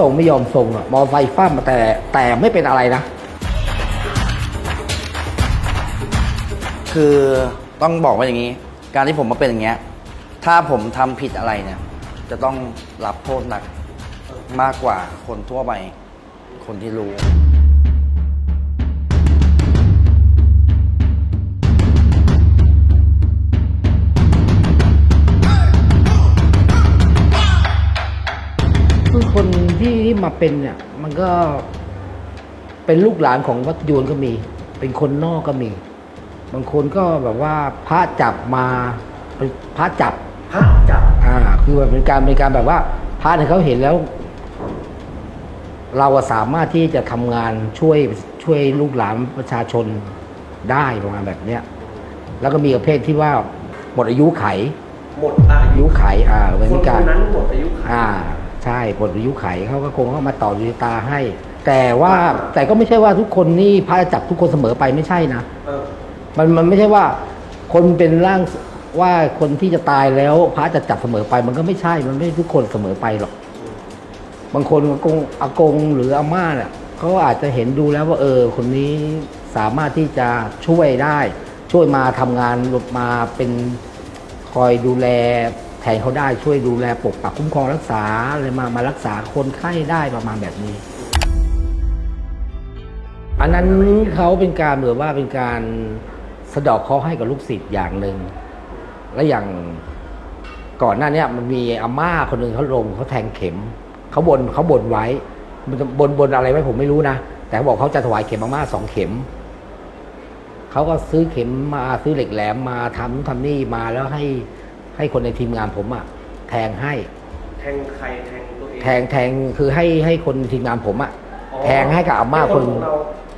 หนีส่งไม่ยอมส่งอะมอไซค์ฟ้ามาแต่แต่ไม่เป็นอะไรนะ คือต้องบอกว่าอย่างนี้ การที่ผมมาเป็นอย่างเงี้ย ถ้าผมทำผิดอะไรเนี่ย จะต้องรับโทษหนักมากกว่าคนทั่วไป คนที่รู้ มาเป็นเนี่ย มันก็เป็นลูกหลานของวัดยวนก็มี เป็นคนนอกก็มี บางคนก็แบบว่าพระจับมาเป็นพระจับพระจับอ่า คือแบบเป็นการเป็นการแบบว่า พระเนี่ยเขาเห็นแล้ว เราอะสามารถที่จะทำงานช่วยช่วยลูกหลานประชาชนได้ประมาณแบบเนี้ยแล้วก็มีประเภทที่ว่าหมดอายุไข หมดอาอายุยุไขอ่าเป็นคนการคนนั้นหมดอายุขัยอ่า ใช่หมดอายุไขเขาก็คงเข้ามาต่อดวงตาให้ แต่ว่าแต่ก็ไม่ใช่ว่าทุกคนนี่พระจะจับทุกคนเสมอไปไม่ใช่นะมันมันไม่ใช่ว่า คนเป็นร่างว่าคนที่จะตายแล้วพระจะจับเสมอไป มันก็ไม่ใช่มันไม่ทุกคนเสมอไปหรอก บางคนอากงอากงหรืออาม่าเนี่ยเขาอาจจะเห็นดูแล้วว่า เออ คนนี้สามารถที่จะช่วยได้ ช่วยมาทำงานมาเป็นคอยดูแล แทนเขาได้ช่วยดูแลปกปักคุ้มครองรักษาอะไรมามารักษาคนไข้ได้ประมาณแบบนี้ อันนั้นเขาเป็นการเหมือนว่าเป็นการสะดอกเคราะห์ให้กับลูกศิษย์อย่างหนึ่งและอย่างก่อนหน้านี้มันมีอาม่าคนหนึ่งเขาลงเขาแทงเข็มเขาบนเขาบนไว้มันจะบนบนอะไรไว้ผมไม่รู้นะแต่เขาบอกเขาจะถวายเข็มอาม่าสองเข็มเขาก็ซื้อเข็มมาซื้อเหล็กแหลมมาทำทำนี่มาแล้วให้ ให้คนในทีมงานผมอะแทงให้ แทงใครแทงตัวเองแทงแทงคือให้ให้คนทีมงานผมอะอ๋อแทงให้กับอาม่าคนของเรา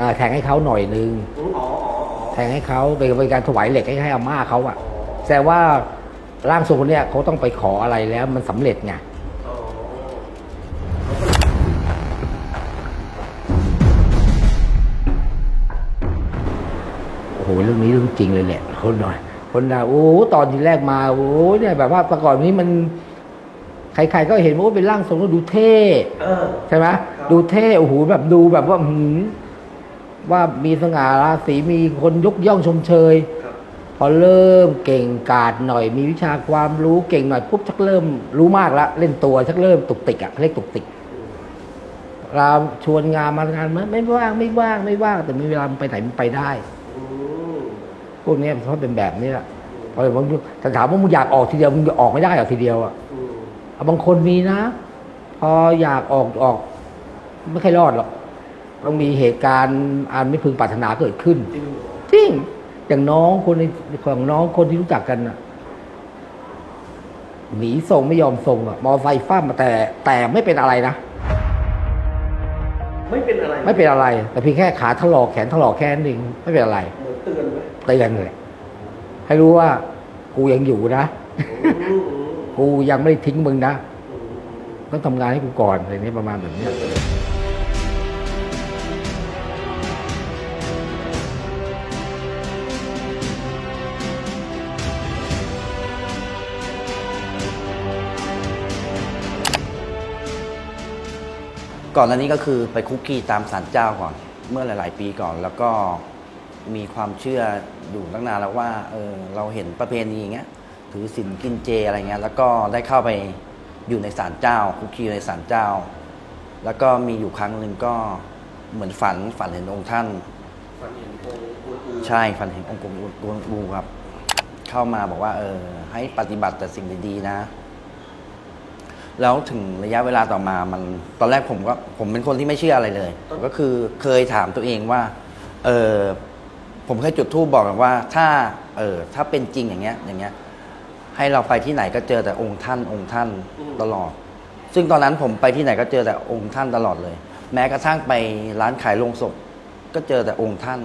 อ่าแทงให้เขาหน่อยนึงอืมอ๋ออ๋ออ๋อแทงให้เขาเป็นเป็นการถวายเหล็กให้ให้อาม่าเขาอะอ๋อแสดงว่าร่างทรงคนเนี้ยเขาต้องไปขออะไรแล้วมันสำเร็จไง อ๋อโอ้โหเรื่องนี้เรื่องจริงเลยแหละคนหน่อย คนด่าโอ้โหตอนที่แรกมาโอ้โหเนี่ยแบบว่าแต่ก่อนนี้มันใครๆก็เห็นว่าเป็นร่างทรงแล้วดูเท่เออใช่ไหมครับดูเท่โอ้โหแบบดูแบบว่าหืมว่ามีสง่าราศีมีคนยกย่องชมเชยครับพอเริ่มเก่งกาจหน่อย มีวิชาความรู้เก่งหน่อยปุ๊บชักเริ่มรู้มากแล้วเล่นตัวชักเริ่มตุกติกอะเขาเรียกตุกติกเราชวนงานมางานไหมไม่ว่างไม่ว่างไม่ว่างแต่มีเวลามันไปไหนมันไปได้อืม พวกเนี้ยเพราะเป็นแบบนี้แหละพอผมแต่ถามว่ามึงอยากออกทีเดียวมึงออกไม่ได้หรอกทีเดียวอะอืมเอาบางคนมีนะ พออยากออกออก ไม่ค่อยรอดหรอกต้องมีเหตุการณ์อันไม่พึงปรารถนาเกิดขึ้นจริงเหรอจริงอย่างน้องคนในของน้องคนที่รู้จักกันน่ะหนีส่งไม่ยอมส่งอะมอไซค์ฟ้ามาแต่แต่ไม่เป็นอะไรนะ ไม่เป็นอะไรไม่เป็นอะไร แต่เพียงแค่ขาถลอกแขนถลอกแค่นั้นเองไม่เป็นอะไรเหมือนเตือนไหมเตือนเลยให้รู้ว่ากูยังอยู่นะอืมอืมกูยังไม่ได้ทิ้งมึงนะอืมต้องทำงานให้กูก่อนอะไรนี้ประมาณแบบเนี้ ก่อนหน้านี้ก็คือไปคุกกี้ตามศาลเจ้าก่อน เมื่อหลาย ๆ ปีก่อนแล้วก็มีความเชื่ออยู่ตั้งนานแล้วว่าเออเราเห็นประเพณีอย่างเงี้ยถือศีลกินเจอะไรเงี้ยแล้วก็ได้เข้าไปอยู่ในศาลเจ้า คุกกี้ในศาลเจ้า แล้วก็มีอยู่ครั้งหนึ่งก็เหมือนฝันฝันเห็นองค์ท่าน ฝันเห็นองค์อุณอูใช่ฝันเห็นองค์กงกวนอูครับ เข้ามาบอกว่าเออให้ปฏิบัติแต่สิ่งดีๆนะ แล้วถึงระยะเวลาต่อมามันตอนแรกผมก็ผมเป็นคนที่ไม่เชื่ออะไรเลย ก็คือเคยถามตัวเองว่าเออผมเคยจุดธูปบอกกันว่าถ้าเออถ้าเป็นจริงอย่างเงี้ยอย่างเงี้ย ให้เราไปที่ไหนก็เจอแต่องค์ท่านองค์ท่านตลอด ซึ่งตอนนั้นผมไปที่ไหนก็เจอแต่องค์ท่านตลอดเลย แม้กระทั่งไปร้านขายโลงศพก็เจอแต่องค์ท่าน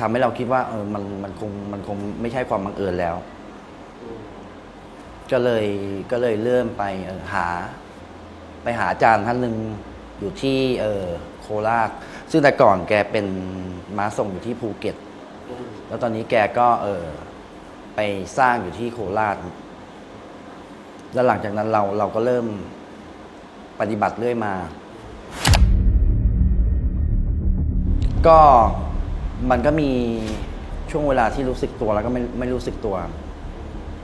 ทำให้เราคิดว่าเออมันมันคงมันคงไม่ใช่ความบังเอิญแล้ว ก็เลยก็เลยเริ่มไปหา ไปหาอาจารย์ท่านหนึ่งอยู่ที่เออโคราชซึ่งแต่ก่อนแกเป็นม้าส่งอยู่ที่ภูเก็ต แล้วตอนนี้แกก็เออไปสร้างอยู่ที่โคราช แล้วหลังจากนั้นเราเราก็เริ่มปฏิบัติเรื่อยมา ก็มันก็มีช่วงเวลาที่รู้สึกตัวแล้วก็ไม่ไม่รู้สึกตัว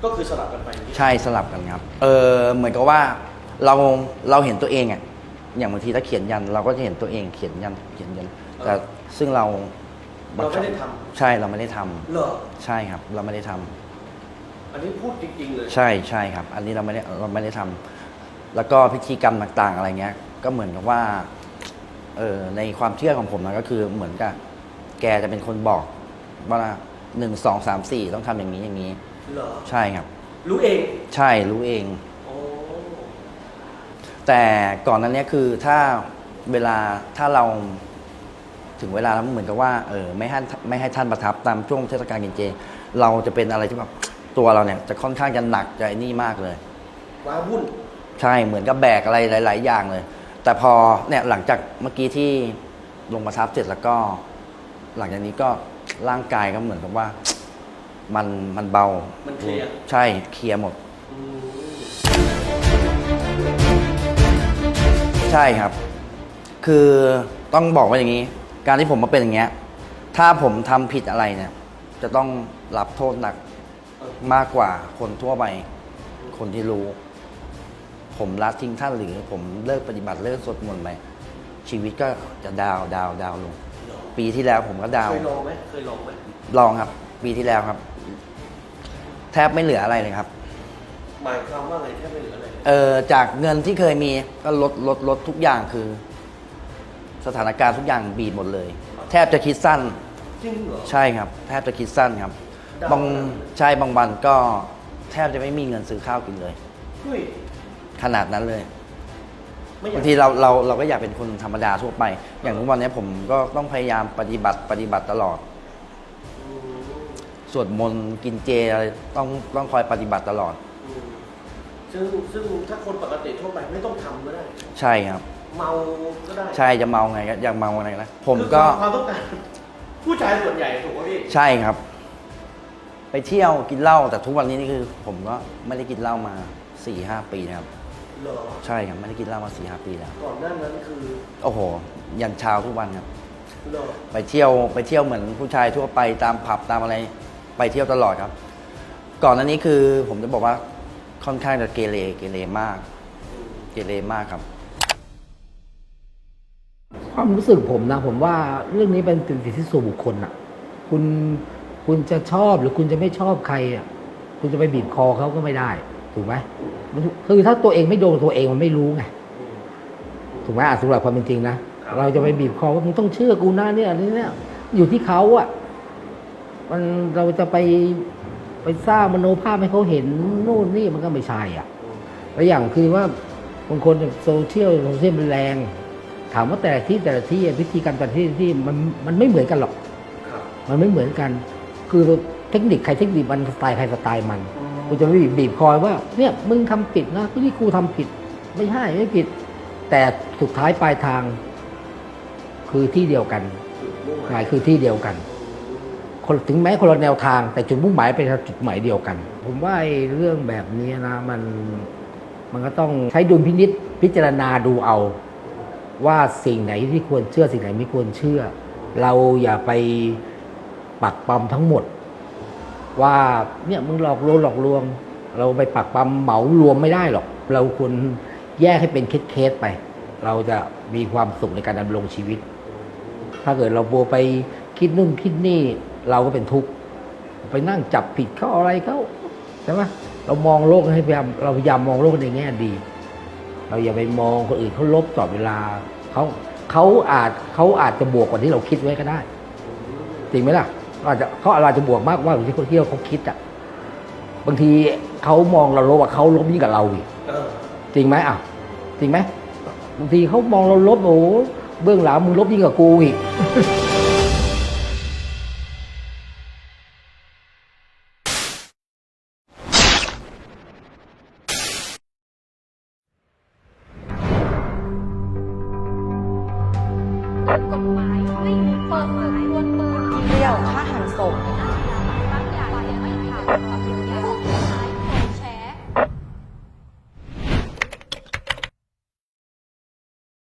ก็คือสลับกันไปอย่างนี้ใช่สลับกันครับ เออเหมือนกับว่าเราเราเห็นตัวเองอะอย่างบางทีถ้าเขียนยันเราก็จะเห็นตัวเองเขียนยันเขียนยัน แต่ซึ่งเราเราไม่ได้ทใช่เราไม่ได้ทำำเหรอใช่ครับ เราไม่ได้ทำอันนี้พูดจริงๆเลย ใช่ใช่ครับ อันนี้เราไม่ได้เราไม่ได้ทำแล้วก็พิธีกรรมต่างๆ อะไรเงี้ย ก็เหมือนกับว่าเออในความเชื่อของผมนะก็คือเหมือนกับแกจะเป็นคนบอกว่าหนึ่งสองสามสี่ต้องทำอย่างนี้อย่างนี้ เหรอใช่ครับ รู้เองใช่รู้เอง โอ้แต่ก่อนนั้นเนี่ยคือถ้าเวลาถ้าเราถึงเวลาแล้วเหมือนกับว่าเออไม่ให้ไม่ให้ท่านประทับตามช่วงเทศกาลกินเจ เราจะเป็นอะไรที่แบบตัวเราเนี่ยจะค่อนข้างจะหนักจะไอ้นี่มากเลย ว้าวุ่นใช่เหมือนกับแบกอะไรหลาย ๆ อย่างเลย แต่พอเนี่ยหลังจากเมื่อกี้ที่ลงประทับเสร็จแล้วก็ หลังจากนี้ก็ร่างกายก็เหมือนกับว่า มันมันเบา มันเคลียร์ ใช่เคลียร์หมดอืมใช่ครับ คือต้องบอกว่าอย่างนี้ การที่ผมมาเป็นอย่างเงี้ย ถ้าผมทำผิดอะไรเนี่ย จะต้องรับโทษหนักเออมากกว่าคนทั่วไป คนที่รู้ ผมละทิ้งท่านหรือผมเลิกปฏิบัติเลิกสวดมนต์ไปชีวิตก็จะดาวดาวดาวลงเหรอปีที่แล้วผมก็ดาว เคยลองไหมเคยลองไหมลองครับ ปีที่แล้วครับ แทบไม่เหลืออะไรเลยครับ หมายความว่าไงแทบไม่เหลืออะไรเออจากเงินที่เคยมีก็ลดลดลดทุกอย่างคือ สถานการณ์ทุกอย่างบีบหมดเลย แทบจะคิดสั้น จริงเหรอ ใช่ครับ แทบจะคิดสั้นครับ ดาวบางใช่บางวันก็แทบจะไม่มีเงินซื้อข้าวกินเลย เฮ้ยขนาดนั้นเลย ไม่อยาบากงทีเราเราเราก็อยากเป็นคนธรรมดาทั่วไป อย่างทุกวันนี้ผมก็ต้องพยายามปฏิบัติปฏิบัติตลอดอืม สวดมนต์กินเจอะไรต้องต้องคอยปฏิบัติตลอด อืมซึ่งซึ่งถ้าคนปกติทั่วไปไม่ต้องทำก็ได้ ใช่ครับ เมาก็ได้ใช่จะเมาไงก็อยากเมาไงนะผมคือก็ความต้องการผู้ชายส่วนใหญ่ถูกไหมพี่ใช่ครับ ไปเที่ยวกินเหล้าแต่ทุกวันนี้นี่คือ ผมก็ไม่ได้กินเหล้ามาสี่ห้าปีนะครับ เหรอใช่ครับไม่ได้กินเหล้ามาสี่ห้าปีแล้ว ก่อนหน้านั้นคือโอ้โห ยันเช้าทุกวันครับ เหรอไปเที่ยวไปเที่ยวเหมือนผู้ชายทั่วไปตามผับตามอะไร ไปเที่ยวตลอดครับ ก่อนหน้านี้คือผมจะบอกว่าค่อนข้างจะเกเรเกเรมาก เกเรมากครับ ความรู้สึกผมนะ ผมว่าเรื่องนี้เป็นสิทธิส่วนบุคคลอะ คุณคุณจะชอบหรือคุณจะไม่ชอบใครอะคุณจะไปบีบคอเขาก็ไม่ได้ ถูกไหมคือถ้าตัวเองไม่โดนตัวเองมันไม่รู้ไงถูกไหมอะสำหรับความเป็นจริงนะเราจะไปบีบคอว่ามึงต้องเชื่อกูนะเนี่ยนี่เนี่ยอยู่ที่เขาอะ มันเราจะไปไปสร้างมโนภาพให้เขาเห็นนู่นนี่มันก็ไม่ใช่อะอืมแล้วอย่างคือว่าบางคนโซเชียลโซเชียลมันแรง ถามว่าแต่ละที่แต่ละที่วิธีการแต่ละที่ที่มันมันไม่เหมือนกันหรอกครับมันไม่เหมือนกัน คือเทคนิคใครเทคนิคมันสไตล์ใครสไตล์มันอืมกูจะไม่บีบคอยว่าเนี่ยมึงทำผิดนะที่กูทำผิด ไม่ใช่ไม่ผิด แต่สุดท้ายปลายทาง คือที่เดียวกันจุดมุ่งหหมามายยคือที่เดียวกัน คนถึงแม้คนละแนวทาง แต่จุดมุ่งหมายไปทางจุดหมายเดียวกัน ผมว่าเรื่องแบบนี้นะมันมันก็ต้องใช้ดุลพินิษพิจารณาดูเอา ว่าสิ่งไหนที่ควรเชื่อสิ่งไหนไม่ควรเชื่อ เราอย่าไปปักปั๊มทั้งหมด ว่าเนี่ยมึงหลอกลวงหลอกลวง เราไปปักปั๊มเหมารวมไม่ได้หรอก เราควรแยกให้เป็นเคสๆไป เราจะมีความสุขในการดำรงชีวิต ถ้าเกิดเราโบไปคิดนู่นคิดนี่ เราก็เป็นทุกข์ไปนั่งจับผิดเขาอะไรเขาใช่ไหมเรามองโลกให้พยายามเราพยายามมองโลกในแง่ดี เราอย่าไปมองคนอื่นเขาลบตลอเวลาเขาเขาอาจเขาอาจจะบวกกว่าที่เราคิดไว้ก็ได้ จริงไหมล่ะเขาอาจจะเขาอาจจะบวกมากกว่าที่คนที่เขาคิดอะบางทีเขามองเราลบอะเขาลบยิ่งกับเราอีกจริงไหมอะจริงไหมบางทีเขามองเราลบโอ้เบื้องหลังมึงลบยิ่งกว่ากูอีก